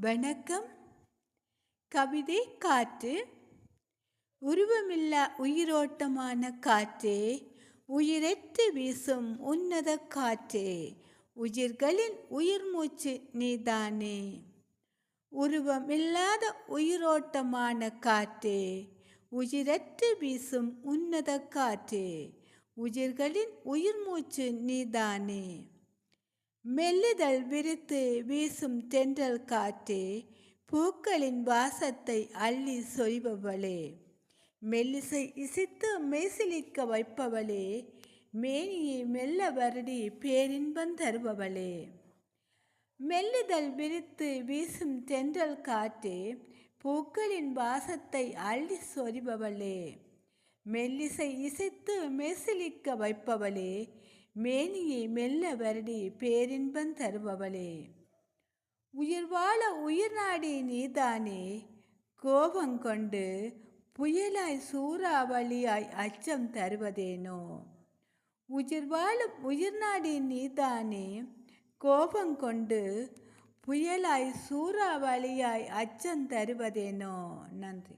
வணக்கம். கவிதை காற்று. உருவமில்லா உயிரோட்டமான காற்றே உயிரெற்று வீசும் உன்னத காற்றே உயிர்களின் உயிர் மூச்சு நீதானே. உருவமில்லாத உயிரோட்டமான காற்றே உயிரற்று வீசும் உன்னத காற்றே உயிர்களின் உயிர் மூச்சு நீதானே. மெல்லிதழ் விரித்து வீசும் தென்றல் காற்றே பூக்களின் வாசத்தை அள்ளி சொரிபவளே. மெல்லிசை இசைத்து மெய்சிலிக்க வைப்பவளே. மேனியை மெல்ல வருடி பேரின்பம் தருபவளே. மெல்லிதழ் விரித்து வீசும் தென்றல் காற்றே பூக்களின் வாசத்தை அள்ளி சொரிபவளே. மெல்லிசை இசைத்து மெசிலிக்க வைப்பவளே. மேனியை மெல்ல வருடி பேரின்பம் தருபவளே. உயிர் வாழ உயிர் நாடி நீதானே. கோபம் கொண்டு புயலாய் சூறாவளியாய் அச்சம் தருவதேனோ. உயிர் வாழும் உயிர் நாடி நீதானே. கோபம் கொண்டு புயலாய் சூறாவளியாய் அச்சம் தருவதேனோ. நன்றி.